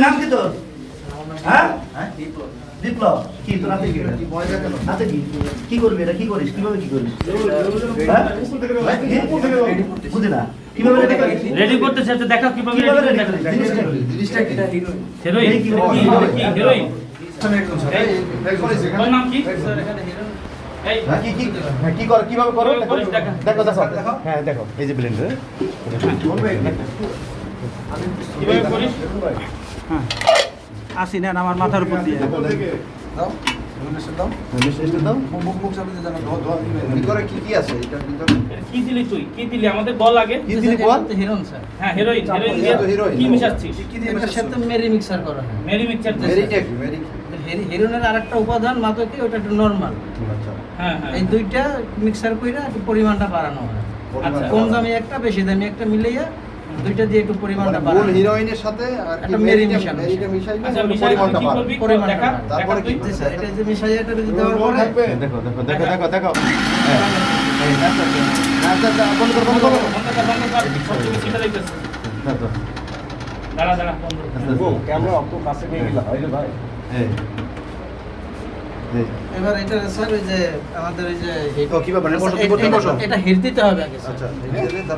নাম কি তোর হ্যাঁ বিপ্লব কি তোর হাতে কি হাতে কি কি করবি এটা কি করিস কীভাবে কি করিস হ্যাঁ? বুঝি না কীভাবে রেডি করিস রেডি করতেছে আচ্ছা দেখা কীভাবে? জিনিসটা কি? হেরোইন কি হেরোইন নাম কি হ্যাঁ, কি কি হ্যাঁ, কি কর কীভাবে করো? কীভাবে করিস দেখা। দেখো। দেখো। হ্যাঁ দেখো এই যে ব্লেন্ডার কীভাবে করিস? আসি নেন আমার মাথার উপর দিয়ে। কি কি আছে? এটার ভিতরে? এটা কি দিলি তুই? কি দিলি? আমাদের বল আগে। কি দিলি বল? হিরোন স্যার হ্যাঁ হেরোইন হেরোইন হেরোইন। কি মিশাচ্ছিস? মেরি মিক্সার করা মেরি মিক্সচার মেরিটা কি মেরি হেরি- হিরোনের আরেকটা উপাদান মাদকে ওটা একটু নর্মাল হ্যাঁ হ্যাঁ। এই দুইটা মিক্সার কইরা একটু পরিমাণটা বাড়ানো হয়। আচ্ছা। কম দামি একটা বেশি দামি একটা মিলাইয়া দুইটা দিয়ে একটু পরিমাণটা মানে বাড়ানো মূল হিরোইনের সাথে আর একটা মেরি মেরিটা মিশাইলে আচ্ছা পরিমাণটা কি বাড়ে। পরিমাণটা দেখা। তারপরে কি? এটা যে মিশাইয়াটা যদি দেওয়ার পরে দেখো দেখো দেখো দেখো। দেখো হ্যাঁ। আচ্ছা আচ্ছা। বন্ধ কর বন্ধ কর। বন্ধ কর, বন্ধ কর, সব কিছু ছিটে যাইতেছে। দাঁড়া, দাঁড়া, বন্ধ কর। এই এই এবার এটা স্যার ওই যে আমাদের ওই যে ও, কীভাবে? বসো, এটা- বসো, বসো। এটা- এটা হিট দিতে হবে আগে আচ্ছা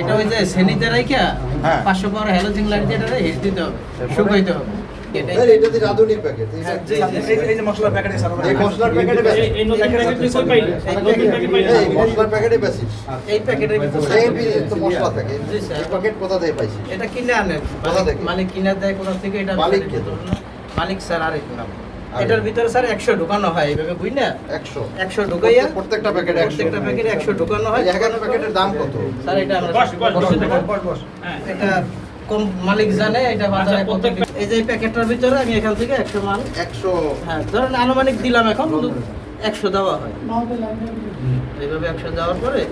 এটা ওই যে সেনিতে রাইখা হ্যাঁ। পাঁচশো পাওয়ার হ্যালোজিং লাইট দিয়ে এটা হিট দিতে হবে শুকাইতে হবে এটাই এই, এটা তো রাঁধুনির প্যাকেট হ্যাঁ, জি, জি, জি। এই যে মশলার প্যাকেট এই মশলার প্যাকেটে বেশি এই- এই নতুন প্যাকেট তুই কই পাইলি? এই নতুন প্যাকেট পাইলি? এই মশলার প্যাকেটে বেশি এই প্যাকেটের ভিতরে এই বি- তো মশলা থাকে জি, স্যার। এই প্যাকেট কোথা থেকে পাইছিস এটা কিনে আনে কোথা থেকে? মালিক কিনে দেয় কোথা থেকে এটা মালিক কে? মালিক স্যার আরেক নাম। এটার ভিতরে স্যার একশো ঢুকানো হয় এইভাবে বুঝ না একশো। একশো ঢুকাইয়া প্রত্যেকটা প্যাকেটে প্রত্যেকটা প্যাকেটে একশো ঢুকানো হয়। একটা প্যাকেটের দাম কত? স্যার এটা। হ্যাঁ। এটা কম মালিক জানে এটা বাজারে আচ্ছা, কত এই যে প্যাকেটটার ভিতরে আমি এখান থেকে একশো মাল একশো। হ্যাঁ ধরেন আনুমানিক দিলাম এখন একশো। দেওয়া হয়। এইভাবে একশো দেওয়ার পরে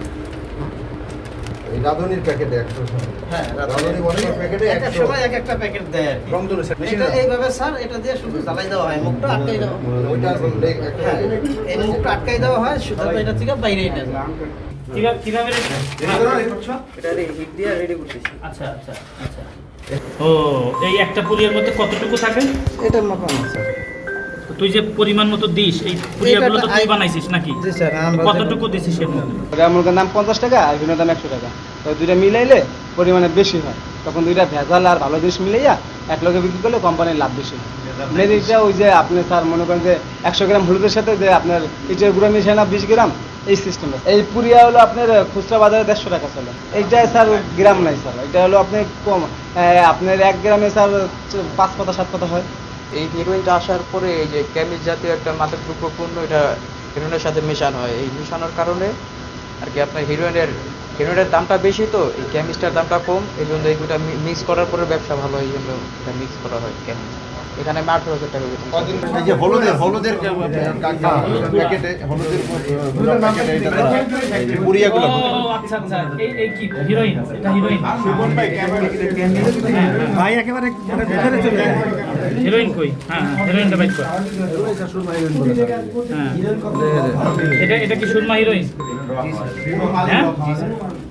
এই রাঁধুনির প্যাকেটে একশো হ্যাঁ রাঁধুনি মশলার প্যাকেটে এক এক সময় এক একটা প্যাকেট দেয় আর স্যার এটা এইভাবে স্যার এটা দিয়ে শুধু জ্বালাই দেওয়া হয় মুখটা আটকাই দেওয়া ওইটা হ্যাঁ এই মুখটা আটকাই দেওয়া হয় শুধু এটা থেকে বাইরে এটা। কিভাবে- কীভাবে রেডি? এটা হিট দিয়ে রেডি করতেছি। আচ্ছা, আচ্ছা, আচ্ছা। ও এই একটা পুরিয়ার মধ্যে কতটুকু থাকে? এটা মাপানো স্যার তুই যে পরিমাণ মতো দিস এই পুরিয়াগুলো তো তুই বানাইছিস নাকি? জি স্যার কতটুকু দিছিস এর মধ্যে? মুরগের দাম পঞ্চাশ টাকা আর বিভিন্ন দাম একশো টাকা। তো দুইটা মিলাইলে পরিমাণে বেশি হয়। তখন দুইটা ভেজাল আর ভালো জিনিস মিলাইয়া এক লগে বিক্রি করলে কোম্পানির লাভ বেশি মেরিটা ওই যে আপনি স্যার মনে করেন যে একশো গ্রাম হলুদের সাথে যে আপনার ইটের গুঁড়ো মিশায় না বিশ গ্রাম এই সিস্টেম এই পুরিয়া হলো আপনার খুচরা বাজারে দেড়শো টাকা চলে। এইটাই স্যার গ্রাম নাই স্যার। এটা হলো আপনি কম আহ, আপনার এক গ্রামে স্যার পাঁচ পাতা সাত পাতা হয়। এই হিরোইনটা আসার পরে এই যে ক্যামিজ জাতীয় একটা মাদকদ্রব্য পণ্য এটা হিরোইনের সাথে মেশানো হয়। এই মেশানোর কারণে আর কি আপনার হিরোইনের হিরোইনের দামটা বেশি তো, এই ক্যামিজটার দামটা কম, এই জন্য এইগুলো মিক্স করার পরে ব্যবসা ভালো এই জন্য এটা মিক্স করা হয় কেমিস এখানে আমি আঠারো হাজার টাকা বেতন। এই যে হলুদের হলুদের প্যাকেটে হয়। পুরিয়াগুলো ও আচ্ছা আচ্ছা। এই এই কি? হিরোইন এটা ভাই একেবারে মানে চলে হিরোইন কই? হ্যাঁ হ্যাঁ, হিরোইনটা বাইক কর। হ্যাঁ। এটা এটা কি সুরমা হিরোইন হ্যাঁ?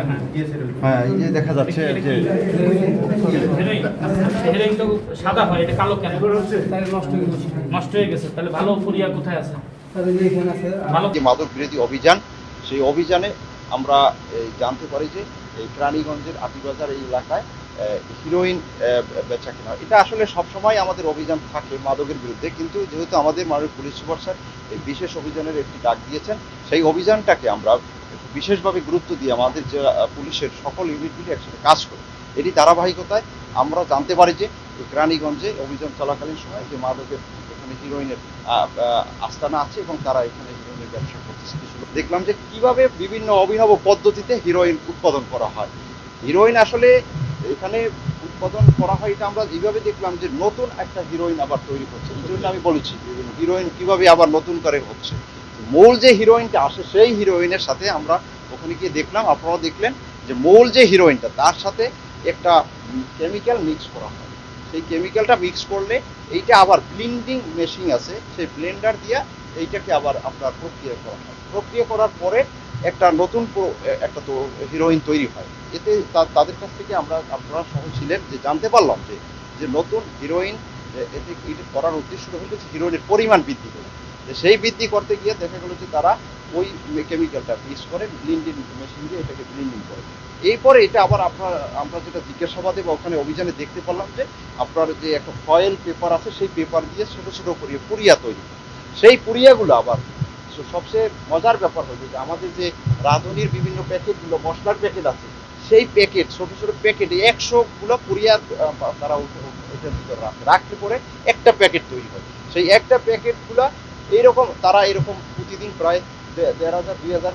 হ্যাঁ। হ্যাঁ এই যে দেখা যাচ্ছে যে সাদা হয় এটা কালো কেন? নষ্ট হয়ে গেছে। তাহলে ভালো পুরিয়া কোথায় আছে? ভালো যে মাদক বিরোধী অভিযান সেই অভিযানে আমরা জানতে পারি যে এই প্রাণীগঞ্জের আতিবাজার এই এলাকায় হিরোইন বেচা কেনা। এটা আসলে সবসময় আমাদের অভিযান থাকে মাদকের বিরুদ্ধে, কিন্তু যেহেতু আমাদের মাননীয় পুলিশ সুপার স্যার এই বিশেষ অভিযানের একটি ডাক দিয়েছেন, সেই অভিযানটাকে আমরা বিশেষভাবে গুরুত্ব দিয়ে আমাদের যে পুলিশের সকল ইউনিটগুলি একসাথে কাজ করে এটি ধারাবাহিকতায় আমরা জানতে পারি যে এই রানীগঞ্জে অভিযান চলাকালীন সময় যে মাদকের এখানে হিরোইনের আস্তানা আছে এবং তারা এখানে হিরোইনের ব্যবসা করতেছে কিছু। দেখলাম যে কীভাবে বিভিন্ন অভিনব পদ্ধতিতে হিরোইন উৎপাদন করা হয় হিরোইন আসলে এখানে উৎপাদন করা হয়, এটা আমরা এইভাবে দেখলাম যে নতুন একটা হিরোইন আবার তৈরি করছে এই জন্য আমি বলেছি হিরোইন কীভাবে আবার নতুন করে হচ্ছে। মূল যে হিরোইনটা আসে, সেই হিরোইনের সাথে আমরা ওখানে গিয়ে দেখলাম, আপনারাও দেখলেন যে মূল যে হিরোইনটা তার সাথে একটা কেমিক্যাল মিক্স করা হয়। সেই কেমিক্যালটা মিক্স করলে এইটা আবার ব্লিন্ডিং মেশিন আছে, সেই ব্লেন্ডার দিয়ে এইটাকে আবার আপনার প্রক্রিয়া করা হয়। প্রক্রিয়া করার পরে একটা নতুন একটা তো হিরোইন তৈরি হয়। এতে তাদের কাছ থেকে আমরা আপনারা সহ ছিলেন যে জানতে পারলাম যে যে নতুন হিরোইন এতে এটা করার উদ্দেশ্য হলো যে হিরোইনের পরিমাণ বৃদ্ধি করে। যে সেই বৃদ্ধি করতে গিয়ে দেখা গেল যে তারা ওই কেমিক্যালটা মিক্স করে ব্লিন্ডিং মেশিন দিয়ে এটাকে ব্লিন্ডিং করে। এরপরে এটা আবার আপনার আমরা যেটা জিজ্ঞাসাবাদে বা ওখানে অভিযানে দেখতে পারলাম যে, আপনার যে একটা ফয়েল পেপার আছে, সেই পেপার দিয়ে ছোট ছোট করে পুরিয়া তৈরি। সেই পুরিয়াগুলো আবার সবচেয়ে মজার ব্যাপার হলো যে আমাদের যে রাঁধুনির বিভিন্ন প্যাকেটগুলো মশলার প্যাকেট আছে সেই প্যাকেট ছোট ছোট প্যাকেটে একশো গুলো পুরিয়ার আহ, বা- তারা এটার ভিতরে রাখে রাখলে পরে একটা প্যাকেট তৈরি হয়। সেই একটা প্যাকেটগুলা এইরকম তারা এরকম প্রতিদিন প্রায় দেড় হাজার দুই হাজার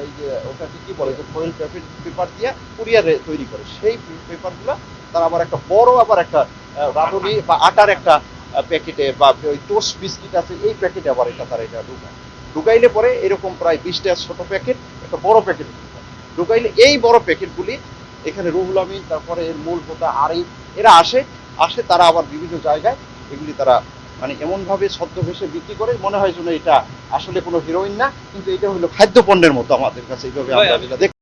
এই যে ওটাকে কি বলে যে ফয়েল প্যাকেট পেপার দিয়ে কুরিয়ার তৈরি করে। সেই পেপারগুলো তারা আবার একটা বড় আবার একটা রাঁধুনি বা আটার একটা প্যাকেটে বা ওই টোস্ট বিস্কিট আছে এই প্যাকেটে আবার এটা তারা এটা ঢুকায়। ঢুকাইলে পরে এরকম প্রায় বিশটা ছোট প্যাকেট একটা বড় প্যাকেট। ঢুকাইলে এই বড় প্যাকেটগুলি এখানে রুহুল আমিন তারপরে এর মূল হোতা আরিফ এরা আসে। আসে তারা আবার বিভিন্ন জায়গায় এগুলি তারা মানে এমনভাবে ভেসে বিক্রি করে মনে হয় যেন এটা আসলে কোনো হিরোইন না কিন্তু এটা হলো খাদ্য পণ্যের মতো আমাদের কাছে। এইভাবে আমরা যেটা দেখি